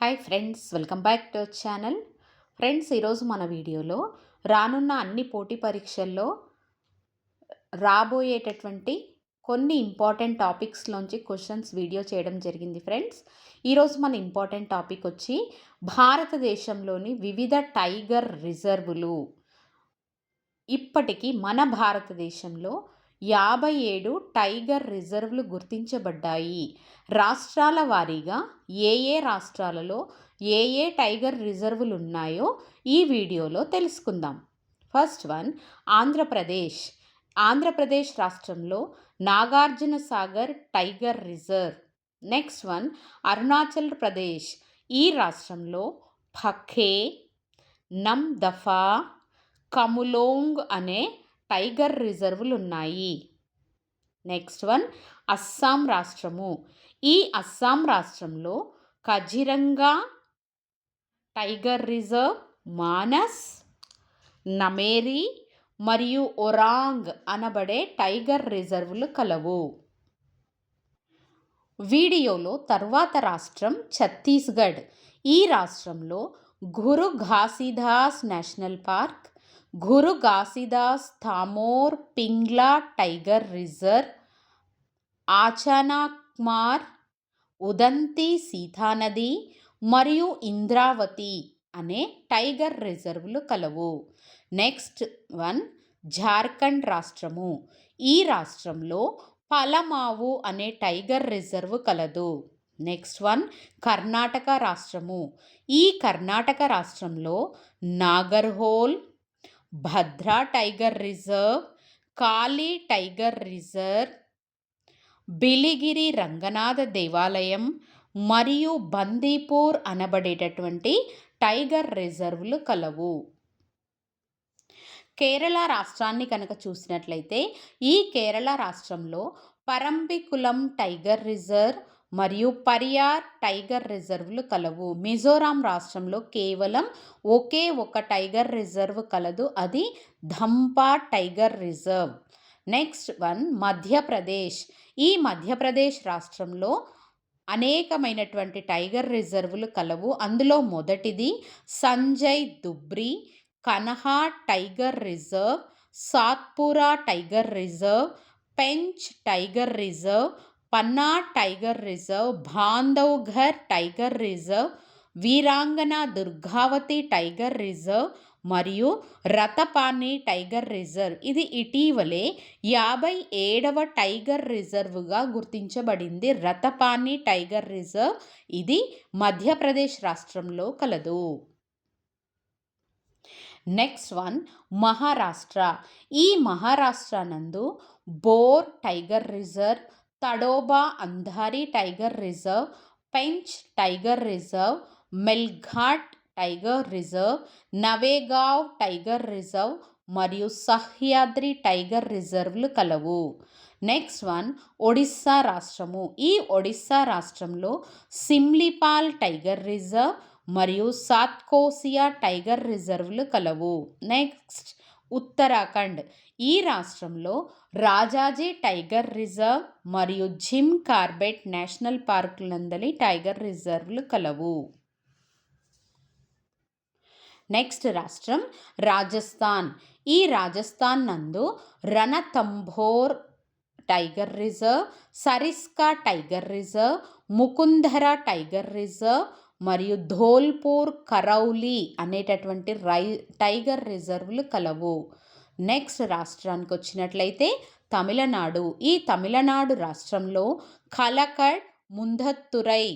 Hi friends welcome back to channel friends ఈరోజు మన వీడియోలో రానున్న అన్ని పోటీ పరీక్షల్లో రాబోయేటటువంటి కొన్ని ఇంపార్టెంట్ టాపిక్స్లోంచి క్వశ్చన్స్ వీడియో చేయడం జరిగింది ఫ్రెండ్స్ ఈరోజు మన ఇంపార్టెంట్ టాపిక్ వచ్చి భారతదేశంలోని వివిధ టైగర్ రిజర్వులు ఇప్పటికీ మన భారతదేశంలో యాభై ఏడు టైగర్ రిజర్వ్లు గుర్తించబడ్డాయి. రాష్ట్రాల వారీగా ఏ ఏ రాష్ట్రాలలో ఏ ఏ టైగర్ రిజర్వులు ఉన్నాయో ఈ వీడియోలో తెలుసుకుందాం. First one Andhra Pradesh. ఆంధ్రప్రదేశ్ రాష్ట్రంలో Nagarjuna Sagar tiger reserve. Next one Arunachal Pradesh. ఈ రాష్ట్రంలో ఫఖే నమ్ దఫా కములోంగ్ అనే టైగర్ రిజర్వులు ఉన్నాయి నెక్స్ట్ వన్ అస్సాం రాష్ట్రము. ఈ అస్సాం రాష్ట్రంలో కజిరంగా టైగర్ రిజర్వ్ మానస్ నమేరి మరియు ఒరాంగ్ అనబడే టైగర్ రిజర్వులు కలవు. వీడియోలో తర్వాత రాష్ట్రం ఛత్తీస్గఢ్. ఈ రాష్ట్రంలో Guru Ghasidas national park Guru Ghasidas Tamor Pingla tiger reserve Achanakmar Udanti Sitanadi మరియు ఇంద్రావతి అనే టైగర్ రిజర్వులు కలవు. నెక్స్ట్ వన్ జార్ఖండ్ రాష్ట్రము. ఈ రాష్ట్రంలో పలమావు అనే టైగర్ రిజర్వ్ కలదు. నెక్స్ట్ వన్ కర్ణాటక రాష్ట్రము. ఈ కర్ణాటక రాష్ట్రంలో Nagarhole Bhadra tiger reserve Kali tiger reserve Biligiri Ranganatha దేవాలయం మరియు బందీపూర్ అనబడేటటువంటి టైగర్ రిజర్వ్లు కలవు. కేరళ రాష్ట్రాన్ని కనుక చూసినట్లయితే ఈ కేరళ రాష్ట్రంలో పరంబికులం టైగర్ రిజర్వ్ మరియు పరియార్ టైగర్ రిజర్వ్లు కలవు. మిజోరాం రాష్ట్రంలో కేవలం ఒకే ఒక టైగర్ రిజర్వ్ కలదు. అది Dampa tiger reserve. Next one Madhya Pradesh. ఈ మధ్యప్రదేశ్ రాష్ట్రంలో అనేకమైనటువంటి టైగర్ రిజర్వులు కలవు. అందులో మొదటిది Sanjay Dubri Kanha tiger reserve Satpura tiger reserve Pench tiger reserve Panna tiger reserve Bandhavgarh tiger reserve Veerangana Durgavati tiger reserve మరియు రతపాని టైగర్ రిజర్వ్. ఇది ఇటీవలే యాభై ఏడవ టైగర్ రిజర్వ్గా గుర్తించబడింది. రతపాని టైగర్ రిజర్వ్ ఇది మధ్యప్రదేశ్ రాష్ట్రంలో కలదు. Next one Maharashtra. ఈ మహారాష్ట్ర నందు Bor tiger reserve Tadoba Andhari tiger reserve Pench tiger reserve Melghat tiger reserve Navegaon tiger reserve మరియు సహ్యాద్రి టైగర్ రిజర్వ్లు కలవు. నెక్స్ట్ వన్ ఒడిస్సా రాష్ట్రము. ఈ ఒడిస్సా రాష్ట్రంలో సిమ్లిపాల్ టైగర్ రిజర్వ్ మరియు సాత్కోసియా టైగర్ రిజర్వ్లు కలవు. నెక్స్ట్ ఉత్తరాఖండ్. ఈ రాష్ట్రంలో రాజాజీ టైగర్ రిజర్వ్ మరియు జిమ్ కార్బెట్ నేషనల్ పార్కులందలి టైగర్ రిజర్వ్లు కలవు. నెక్స్ట్ రాష్ట్రం రాజస్థాన్. ఈ రాజస్థాన్ నందు Ranthambore tiger reserve Sariska tiger reserve Mukundra tiger reserve మరియు ధోల్పూర్ కరౌలి అనేటటువంటి రై టైగర్ రిజర్వ్లు కలవు. నెక్స్ట్ రాష్ట్రానికి వచ్చినట్లయితే తమిళనాడు. ఈ తమిళనాడు రాష్ట్రంలో Kalakad Mundanthurai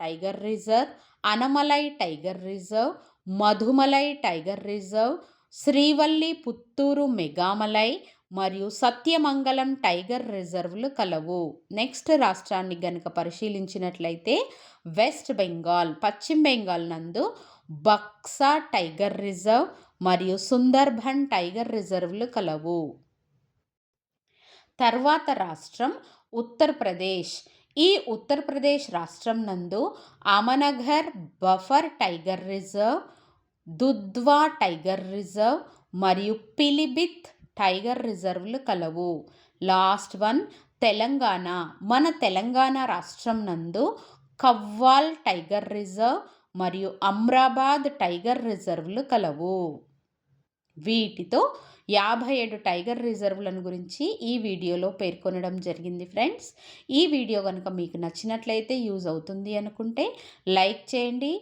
tiger reserve Anamalai tiger reserve Mudumalai tiger reserve Srivilliputhur Megamalai మరియు సత్యమంగళం టైగర్ రిజర్వ్లు కలవు. నెక్స్ట్ రాష్ట్రాన్ని గనుక పరిశీలించినట్లయితే వెస్ట్ బెంగాల్ పశ్చిమ బెంగాల్ నందు బక్సా టైగర్ రిజర్వ్ మరియు సుందర్బన్ టైగర్ రిజర్వ్లు కలవు. తర్వాత రాష్ట్రం ఉత్తరప్రదేశ్ ఈ ఉత్తరప్రదేశ్ రాష్ట్రం నందు Amangarh buffer tiger reserve Dudhwa tiger reserve మరియు పిలిబిత్ టైగర్ రిజర్వ్లు కలవు. Last one Telangana. మన తెలంగాణ రాష్ట్రం నందు కవ్వాల్ టైగర్ రిజర్వ్ మరియు అమ్రాబాద్ టైగర్ రిజర్వ్లు కలవు. వీటితో యాభై ఏడు టైగర్ రిజర్వ్లను గురించి ఈ వీడియోలో పేర్కొనడం జరిగింది ఫ్రెండ్స్. ఈ వీడియో కనుక మీకు నచ్చినట్లయితే యూజ్ అవుతుంది అనుకుంటే లైక్ చేయండి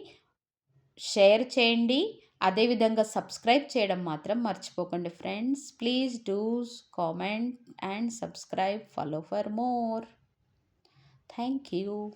షేర్ చేయండి అదేవిధంగా సబ్స్క్రైబ్ చేయడం మాత్రం మర్చిపోకండి friends. Please do comment and subscribe. Follow for more. Thank you.